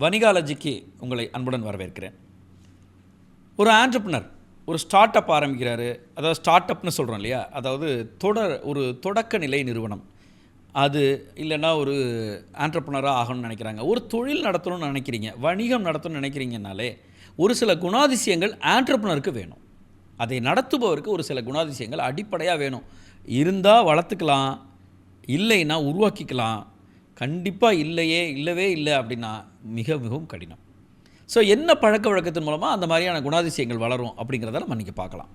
வணிகாலஜிக்கு உங்களை அன்புடன் வரவேற்கிறேன். ஒரு ஆண்டர்பனர் ஒரு ஸ்டார்ட் அப் ஆரம்பிக்கிறாரு. அதாவது ஸ்டார்ட் அப்னு சொல்கிறோம் இல்லையா? அதாவது தொடர் ஒரு தொடக்க நிலை நிறுவனம். அது இல்லைன்னா ஒரு ஆண்டர்பனராக ஆகணும்னு நினைக்கிறாங்க. ஒரு தொழில் நடத்தணும்னு நினைக்கிறீங்க வணிகம் நடத்தணும்னு நினைக்கிறீங்கனாலே ஒரு சில குணாதிசயங்கள் ஆண்டர்பனருக்கு வேணும். அதை நடத்துபவருக்கு ஒரு சில குணாதிசயங்கள் அடிப்படையாக வேணும். இருந்தால் வளர்த்துக்கலாம் இல்லைன்னா உருவாக்கிக்கலாம். கண்டிப்பாக இல்லையே இல்லவே இல்லை அப்படின்னா மிக மிகவும் கடினம். ஸோ என்ன பழக்க வழக்கத்தின் மூலமாக அந்த மாதிரியான குணாதிசயங்கள் வளரும் அப்படிங்கிறத நம்ம இன்றைக்கி பார்க்கலாம்.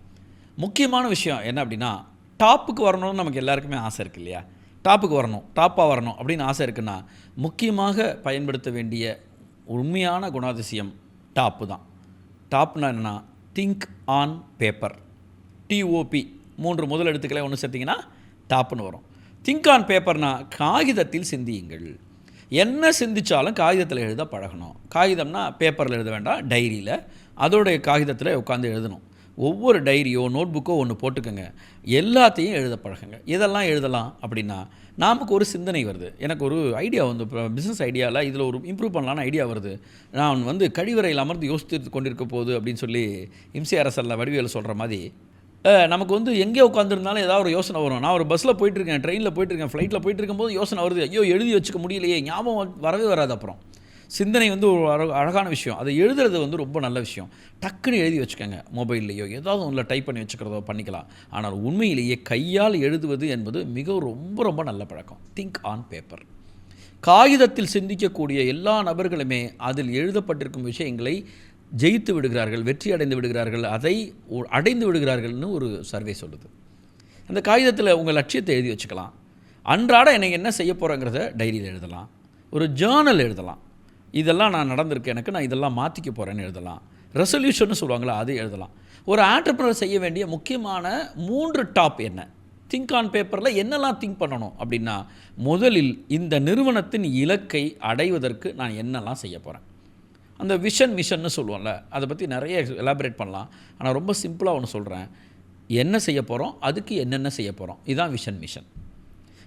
முக்கியமான விஷயம் என்ன அப்படின்னா டாப்புக்கு வரணும்னு நமக்கு எல்லாருக்குமே ஆசை இருக்கு இல்லையா? டாப்புக்கு வரணும் டாப்பாக வரணும் அப்படின்னு ஆசை இருக்குன்னா முக்கியமாக பயன்படுத்த வேண்டிய உண்மையான குணாதிசயம் டாப்பு தான். டாப்னா என்னென்னா திங்க் ஆன் பேப்பர் டிஓபி மூன்று முதல் எழுத்துக்களை ஒன்று சேர்த்திங்கன்னா டாப்புன்னு வரும். திங்க் ஆன் பேப்பர்னால் காகிதத்தில் சிந்தியுங்கள். என்ன சிந்திச்சாலும் காகிதத்தில் எழுத பழகணும். காகிதம்னா பேப்பரில் எழுத வேண்டாம் டைரியில் அதோடைய காகிதத்தில் உட்காந்து எழுதணும். ஒவ்வொரு டைரியோ நோட்புக்கோ ஒன்று போட்டுக்கோங்க. எல்லாத்தையும் எழுத பழகுங்க. இதெல்லாம் எழுதலாம் அப்படின்னா நமக்கு ஒரு சிந்தனை வருது. எனக்கு ஒரு ஐடியா வந்து இப்போ பிஸ்னஸ் ஐடியாவில் இதில் ஒரு இம்ப்ரூவ் பண்ணலான்னு ஐடியா வருது. நான் வந்து கழிவறையில் அமர்ந்து யோசித்து கொண்டிருக்க போகுது அப்படின்னு சொல்லி இம்சி அரசரில் வடிவேல் சொல்கிற மாதிரி நமக்கு வந்து எங்கே உட்காந்துருந்தாலும் ஏதாவது ஒரு யோசனை வரும். நான் ஒரு பஸ்ஸில் போயிட்டுருக்கேன் ட்ரெயினில் போயிட்டுருக்கேன் ஃப்ளைட்டில் போயிட்டு இருக்கும்போது யோசனை வருது. ஐயோ எழுதி வச்சுக்க முடியலையே ஞாபகம் வரவே வராது அப்புறம். சிந்தனை வந்து ஒரு அழகான விஷயம். அதை எழுதுறது வந்து ரொம்ப நல்ல விஷயம். டக்குன்னு எழுதி வச்சுக்கோங்க மொபைல்லையோ ஏதாவது ஒன்றில் டைப் பண்ணி வச்சுக்கிறதோ பண்ணிக்கலாம். ஆனால் உண்மையிலேயே கையால் எழுதுவது என்பது மிக ரொம்ப ரொம்ப நல்ல பழக்கம். திங்க் ஆன் பேப்பர் காகிதத்தில் சிந்திக்கக்கூடிய எல்லா நபர்களுமே அதில் எழுதப்பட்டிருக்கும் விஷயங்களை ஜெயித்து விடுகிறார்கள் வெற்றி அடைந்து விடுகிறார்கள் அதை அடைந்து விடுகிறார்கள்னு ஒரு சர்வே சொல்லுது. அந்த காகிதத்தில் உங்கள் லட்சியத்தை எழுதி வச்சுக்கலாம். அன்றாட எனக்கு என்ன செய்ய போகிறேங்கிறத டைரியில் எழுதலாம். ஒரு ஜேர்னல் எழுதலாம். இதெல்லாம் நான் நடந்திருக்கேன் எனக்கு நான் இதெல்லாம் மாற்றிக்க போகிறேன்னு எழுதலாம். ரெசல்யூஷன் சொல்லுவாங்களா அது எழுதலாம். ஒரு ஆண்டர்பிரினர் செய்ய வேண்டிய முக்கியமான மூன்று டாப் என்ன? திங்க் ஆன் பேப்பரில் என்னெல்லாம் திங்க் பண்ணணும் அப்படின்னா முதலில் இந்த நிறுவனத்தின் இலக்கை அடைவதற்கு நான் என்னெல்லாம் செய்ய போகிறேன் அந்த விஷன் மிஷன்னு சொல்லுவோம்ல அதை பற்றி நிறைய எலாபரேட் பண்ணலாம். ஆனால் ரொம்ப சிம்பிளாக ஒன்று சொல்கிறேன் என்ன செய்ய போகிறோம் அதுக்கு என்னென்ன செய்ய போகிறோம் இதுதான் விஷன் மிஷன்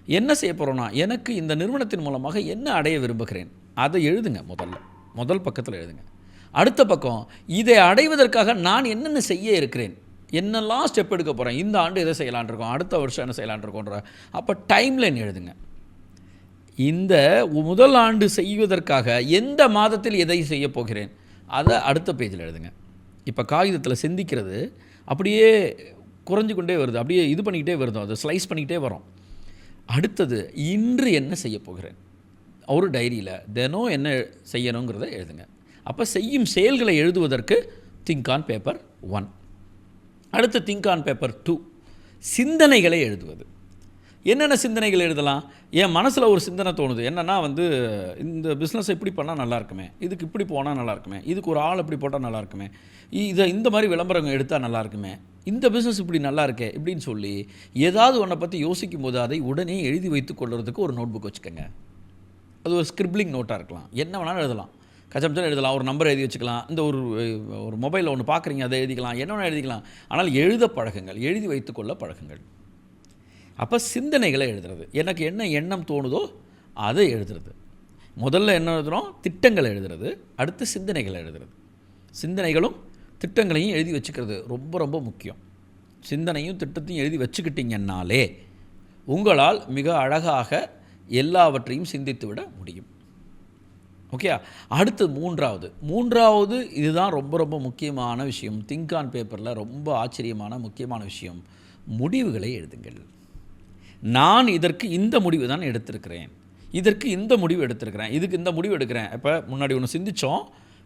என்ன செய்ய போகிறோன்னா எனக்கு இந்த நிறுவனத்தின் மூலமாக என்ன அடைய விரும்புகிறேன்? அதை எழுதுங்க முதல்ல. முதல் பக்கத்தில் எழுதுங்க. அடுத்த பக்கம் இதை அடைவதற்காக நான் என்னென்ன செய்ய இருக்கிறேன்? என்னெல்லாம் ஸ்டெப் எடுக்க போகிறேன் இந்த ஆண்டு எதை செய்யலான் இருக்கோம்? அடுத்த வருஷம் என்ன செய்யலான் இருக்கோன்ற அப்போ டைம்லைன் எழுதுங்க. இந்த முதல் ஆண்டு செய்வதற்காக எந்த மாதத்தில் எதை செய்ய போகிறேன்? அதை அடுத்த பேஜில் எழுதுங்க. இப்போ காகிதத்தில் சிந்திக்கிறது அப்படியே குறைஞ்சு கொண்டே வருது. அப்படியே இது பண்ணிக்கிட்டே வருதோ. அதை ஸ்லைஸ் பண்ணிக்கிட்டே வரும். அடுத்தது இன்று என்ன செய்ய போகிறேன்? ஒரு டைரியில் தினம் என்ன செய்யணுங்கிறத எழுதுங்க. அப்போ செய்யும் செயல்களை எழுதுவதற்கு திங்க் ஆன் பேப்பர் ஒன் அடுத்து திங்க் ஆன் பேப்பர் டூ சிந்தனைகளை எழுதுவது. என்னென்ன சிந்தனைகள் எழுதலாம்? என் மனசில் ஒரு சிந்தனை தோணுது. என்னென்னா வந்து இந்த பிஸ்னஸ் இப்படி பண்ணால் நல்லா இருக்குமே. இதுக்கு இப்படி போனால் நல்லா இருக்குமே. இதுக்கு ஒரு ஆள் இப்படி போட்டால் நல்லா இருக்குமே. இதை இந்த மாதிரி விளம்பரம் எடுத்தால் நல்லா இருக்குமே. இந்த பிஸ்னஸ் இப்படி நல்லா இருக்கே இப்படின்னு சொல்லி ஏதாவது ஒன்றை பற்றி யோசிக்கும் போது அதை உடனே எழுதி வைத்து கொள்வதுக்கு ஒரு நோட் புக் வச்சுக்கோங்க. அது ஒரு ஸ்கிரிப்ளிங் நோட்டாக இருக்கலாம். என்ன வேணாலும் எழுதலாம். கச்சம்சம் எழுதலாம். ஒரு நம்பர் எழுதி வச்சுக்கலாம். இந்த ஒரு ஒரு மொபைலில் ஒன்று பார்க்குறீங்க அதை எழுதிக்கலாம். என்ன வேணால் எழுதிக்கலாம். ஆனால் எழுத பழகுங்கள். எழுதி வைத்துக்கொள்ள பழகுங்கள். அப்போ சிந்தனைகளை எழுதுறது. எனக்கு என்ன எண்ணம் தோணுதோ அதை எழுதுறது. முதல்ல என்ன எழுதுறோம்? திட்டங்களை எழுதுறது. அடுத்து சிந்தனைகளை எழுதுறது. சிந்தனைகளும் திட்டங்களையும் எழுதி வச்சுக்கிறது ரொம்ப ரொம்ப முக்கியம். சிந்தனையும் திட்டத்தையும் எழுதி வச்சுக்கிட்டீங்கன்னாலே உங்களால் மிக அழகாக எல்லாவற்றையும் சிந்தித்து விட முடியும். ஓகே அடுத்து மூன்றாவது. மூன்றாவது இதுதான் ரொம்ப ரொம்ப முக்கியமான விஷயம். திங்க் ஆன் பேப்பரில் ரொம்ப ஆச்சரியமான முக்கியமான விஷயம். முடிவுகளை எழுதுங்கள். நான் இதற்கு இந்த முடிவு தான் எடுத்திருக்கிறேன். இதற்கு இந்த முடிவு எடுத்திருக்கிறேன். இதுக்கு இந்த முடிவு எடுக்கிறேன். இப்போ முன்னாடி ஒன்று சிந்திச்சோம்.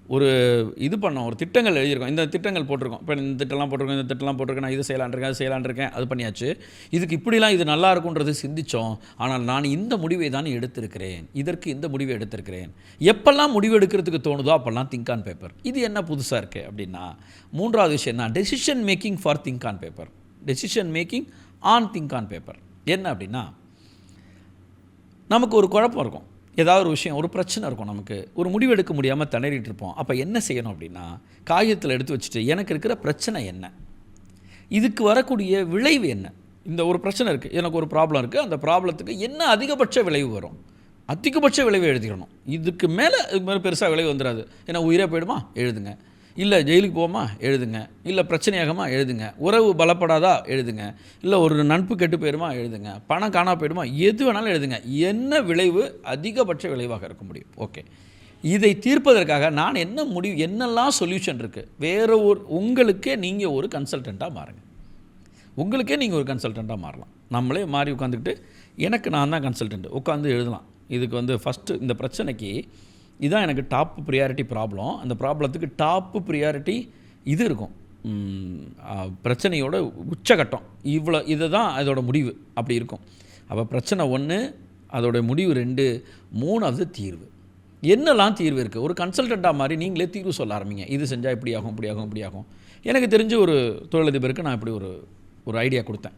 ஒரு இது பண்ணோம். ஒரு திட்டங்கள் எழுதியிருக்கோம். இந்த திட்டங்கள் போட்டிருக்கோம். இப்போ இந்த திட்டம்லாம் போட்டிருக்கோம். இந்த திட்டம்லாம் போட்டிருக்கேன். நான் இது செய்யலான்ருக்கேன் அது செய்யலான்ருக்கேன் அது பண்ணியாச்சு. இதுக்கு இப்படிலாம் இது நல்லா இருக்குன்றது சிந்திச்சோம். ஆனால் நான் இந்த முடிவை தான் எடுத்திருக்கிறேன். இதற்கு இந்த முடிவை எடுத்திருக்கிறேன். எப்பெல்லாம் முடிவு எடுக்கிறதுக்கு தோணுதோ அப்போல்லாம் திங்க் ஆன் பேப்பர் இது என்ன புதுசாக இருக்குது அப்படின்னா மூன்றாவது விஷயம் என்ன? Decision making for think on paper decision making on think on paper என்ன அப்படின்னா நமக்கு ஒரு குழப்பம் இருக்கும். ஏதாவது ஒரு விஷயம் ஒரு பிரச்சனை இருக்கும் நமக்கு. ஒரு முடிவு எடுக்க முடியாமல் திணறிட்டு இருப்போம். அப்போ என்ன செய்யணும் அப்படின்னா காகிதத்தில் எடுத்து வச்சுட்டு எனக்கு இருக்கிற பிரச்சனை என்ன? இதுக்கு வரக்கூடிய விளைவு என்ன? இந்த ஒரு பிரச்சனை இருக்குது எனக்கு ஒரு ப்ராப்ளம் இருக்குது அந்த ப்ராப்ளத்துக்கு என்ன அதிகபட்ச விளைவு வரும்? அதிகபட்ச விளைவு எழுதிக்கணும் இதுக்கு மேலே இதுக்கு மேலே பெருசாக விளைவு வந்துடாது ஏன்னா உயிரே போயிடுமா? எழுதுங்க. இல்லை ஜெயிலுக்கு போமா எழுதுங்க. இல்லை பிரச்சனையாகமா எழுதுங்க. உறவு பலப்படாதா எழுதுங்க. இல்லை ஒரு நட்பு கெட்டு போயிடுமா எழுதுங்க. பணம் காணா போயிடுமா எது வேணாலும் எழுதுங்க. என்ன விளைவு? அதிகபட்ச விளைவாக இருக்க முடியும். ஓகே. இதை தீர்ப்பதற்காக நான் என்ன முடிவு என்னெல்லாம் சொல்யூஷன் இருக்குது வேறு ஒரு உங்களுக்கே நீங்கள் ஒரு கன்சல்டண்ட்டாக மாறுங்க. உங்களுக்கே நீங்கள் ஒரு கன்சல்டண்ட்டாக மாறலாம். நம்மளே மாறி உட்காந்துக்கிட்டு எனக்கு நான் தான் கன்சல்டன்ட் உட்காந்து எழுதலாம். இதுக்கு வந்து ஃபஸ்ட்டு இந்த பிரச்சனைக்கு இதுதான் எனக்கு டாப் ப்ரியாரிட்டி ப்ராப்ளம் அந்த ப்ராப்ளத்துக்கு டாப்பு ப்ரியாரிட்டி இது இருக்கும். பிரச்சனையோட உச்சகட்டம். இவ்வளோ இதுதான் அதோட முடிவு. அப்படி இருக்கும். அப்போ பிரச்சனை ஒன்று அதோட முடிவு ரெண்டு மூணாவது தீர்வு. என்னெல்லாம் தீர்வு இருக்குது ஒரு கன்சல்டண்ட்டாக மாதிரி நீங்களே தீர்வு சொல்ல ஆரம்பிங்க. இது செஞ்சால் இப்படி ஆகும் இப்படி ஆகும் இப்படி ஆகும். எனக்கு தெரிஞ்ச ஒரு தொழிலதிபருக்கு நான் இப்படி ஒரு ஒரு ஐடியா கொடுத்தேன்.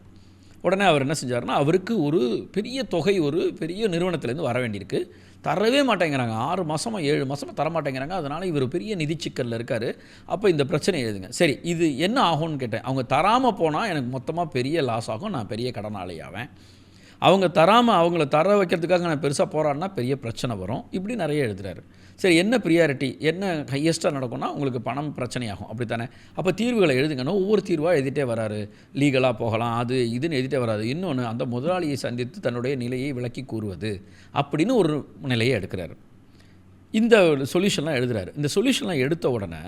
உடனே அவர் என்ன செஞ்சாருன்னா அவருக்கு ஒரு பெரிய தொகை ஒரு பெரிய நிறுவனத்திலேருந்து வர வேண்டியிருக்கு. தரவே மாட்டேங்கிறாங்க. ஆறு மாதமாக ஏழு மாதமா தர மாட்டேங்கிறாங்க. அதனால் இவர் பெரிய நிதி சிக்கலில் இருக்கார். அப்போ இந்த பிரச்சனை எழுதுங்க. சரி இது என்ன ஆகும்னு கேட்டேன். அவங்க தராமல் போனால் எனக்கு மொத்தமாக பெரிய லாஸ் ஆகும். நான் பெரிய கடனாளி ஆவேன் அவங்க தராமல் அவங்கள தர வைக்கிறதுக்காக நான் பெருசாக போராடினா பெரிய பிரச்சனை வரும். இப்படி நிறைய எழுதுகிறாரு சரி என்ன ப்ரியாரிட்டி என்ன ஹையஸ்ட்டாக நடக்கும்னா உங்களுக்கு பணம் பிரச்சனையாகும். அப்படி தானே அப்போ தீர்வுகளை எழுதுங்கன்னா ஒவ்வொரு தீர்வாக எழுதிட்டே வராரு. லீகலாக போகலாம் அது இதுன்னு எழுதிட்டே வராது இன்னொன்று அந்த முதலாளியை சந்தித்து தன்னுடைய நிலையை விளக்கி கூறுவது அப்படின்னு ஒரு நிலையை எடுக்கிறாரு. இந்த சொல்யூஷன்லாம் எழுதுகிறாரு இந்த சொல்யூஷன்லாம் எடுத்த உடனே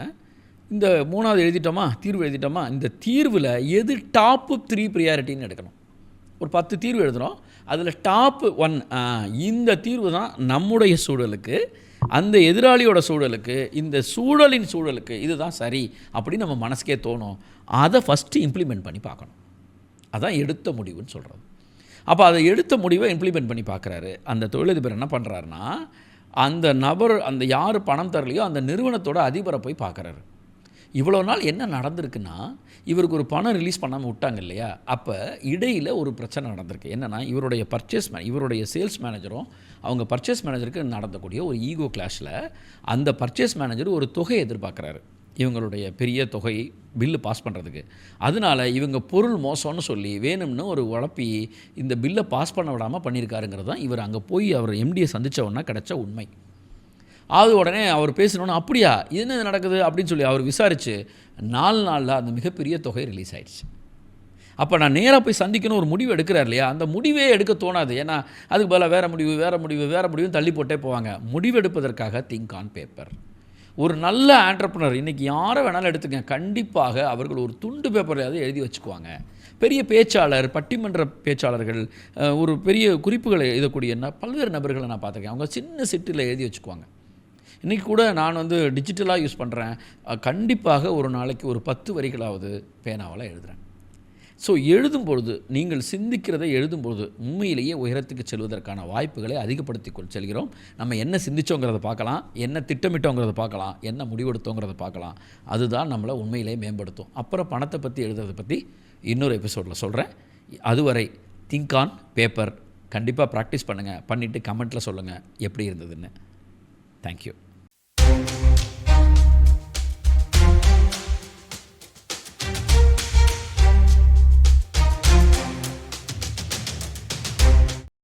இந்த மூணாவது எழுதிட்டோமா? தீர்வு எழுதிட்டோமா? இந்த தீர்வில் எது டாப்பு த்ரீ ப்ரியாரிட்டின்னு எடுக்கணும். ஒரு பத்து தீர்வு எழுதுகிறோம் அதில் டாப் ஒன் இந்த தீர்வு தான் நம்முடைய சூழலுக்கு அந்த எதிராளியோட சூழலுக்கு இந்த சூழலின் சூழலுக்கு இதுதான் சரி அப்படின்னு நம்ம மனசுக்கே தோணும். அதை ஃபஸ்ட்டு இம்ப்ளிமெண்ட் பண்ணி பார்க்கணும். அதான் எடுத்த முடிவுன்னு சொல்கிறது அப்போ அதை எடுத்த முடிவை இம்ப்ளிமெண்ட் பண்ணி பார்க்குறாரு. அந்த தொழிலதிபர் என்ன பண்ணுறாருன்னா அந்த நபர் அந்த யார் பணம் தரலையோ அந்த நிறுவனத்தோட அதிபரை போய் பார்க்குறாரு. இவ்வளோ நாள் என்ன நடந்திருக்குன்னா இவருக்கு ஒரு பணம் ரிலீஸ் பண்ணாமல் விட்டாங்க இல்லையா? அப்போ இடையில் ஒரு பிரச்சனை நடந்திருக்கு. என்னென்னா இவருடைய பர்ச்சேஸ் மே இவருடைய சேல்ஸ் மேனேஜரும் அவங்க பர்ச்சேஸ் மேனேஜருக்கு நடந்தக்கூடிய ஒரு ஈகோ கிளாஷில் அந்த பர்ச்சேஸ் மேனேஜர் ஒரு தொகையை எதிர்பார்க்குறாரு. இவங்களுடைய பெரிய தொகை பில்லு பாஸ் பண்ணுறதுக்கு அதனால இவங்க பொருள் மோசம்னு சொல்லி வேணும்னு ஒரு உழப்பி இந்த பில்லை பாஸ் பண்ண விடாமல் பண்ணியிருக்காருங்கிறது தான் இவர் அங்கே போய் அவர் எம்டியை சந்தித்த உடனே கிடச்ச உண்மை. அது உடனே அவர் பேசணுன்னு அப்படியா? இது என்ன நடக்குது? அப்படின்னு சொல்லி அவர் விசாரித்து நாலு நாளில் அந்த மிகப்பெரிய தொகை ரிலீஸ் ஆகிடுச்சு அப்போ நான் நேராக போய் சந்திக்கணும் ஒரு முடிவு எடுக்கிறார் இல்லையா? அந்த முடிவே எடுக்க தோணாது. ஏன்னா அதுக்கு பதிலாக வேறு முடிவு வேறு முடிவு வேறு முடிவு தள்ளி போட்டே போவாங்க. முடிவெடுப்பதற்காக திங்க் ஆன் பேப்பர் ஒரு நல்ல ஆண்டர்பனர் இன்றைக்கி யாரை வேணாலும் எடுத்துக்க கண்டிப்பாக அவர்கள் ஒரு துண்டு பேப்பரையாவது எழுதி வச்சுக்குவாங்க. பெரிய பேச்சாளர் பட்டிமன்ற பேச்சாளர்கள் ஒரு பெரிய குறிப்புகளை எழுதக்கூடிய என்ன பல்வேறு நபர்களை நான் பார்த்துருக்கேன். அவங்க சின்ன சிட்டில் எழுதி வச்சுக்குவாங்க. இன்றைக்கி கூட நான் வந்து டிஜிட்டலாக யூஸ் பண்ணுறேன் கண்டிப்பாக ஒரு நாளைக்கு ஒரு பத்து வரிகளாவது பேனாவால் எழுதுகிறேன் ஸோ எழுதும் பொழுது நீங்கள் சிந்திக்கிறதை எழுதும் பொழுது உண்மையிலேயே உயரத்துக்கு செல்வதற்கான வாய்ப்புகளை அதிகப்படுத்தி கொள் செல்கிறோம். நம்ம என்ன சிந்திச்சோங்கிறத பார்க்கலாம். என்ன திட்டமிட்டோங்கிறத பார்க்கலாம். என்ன முடிவெடுத்தோங்கிறத பார்க்கலாம். அதுதான் நம்மளை உண்மையிலேயே மேம்படுத்தும். அப்புறம் பணத்தை பற்றி எழுதுறதை பற்றி இன்னொரு எபிசோடில் சொல்கிறேன் அதுவரை திங்க் ஆன் பேப்பர் கண்டிப்பாக ப்ராக்டிஸ் பண்ணுங்கள் பண்ணிவிட்டு கமெண்ட்டில் சொல்லுங்கள் எப்படி இருந்ததுன்னு. தேங்க்யூ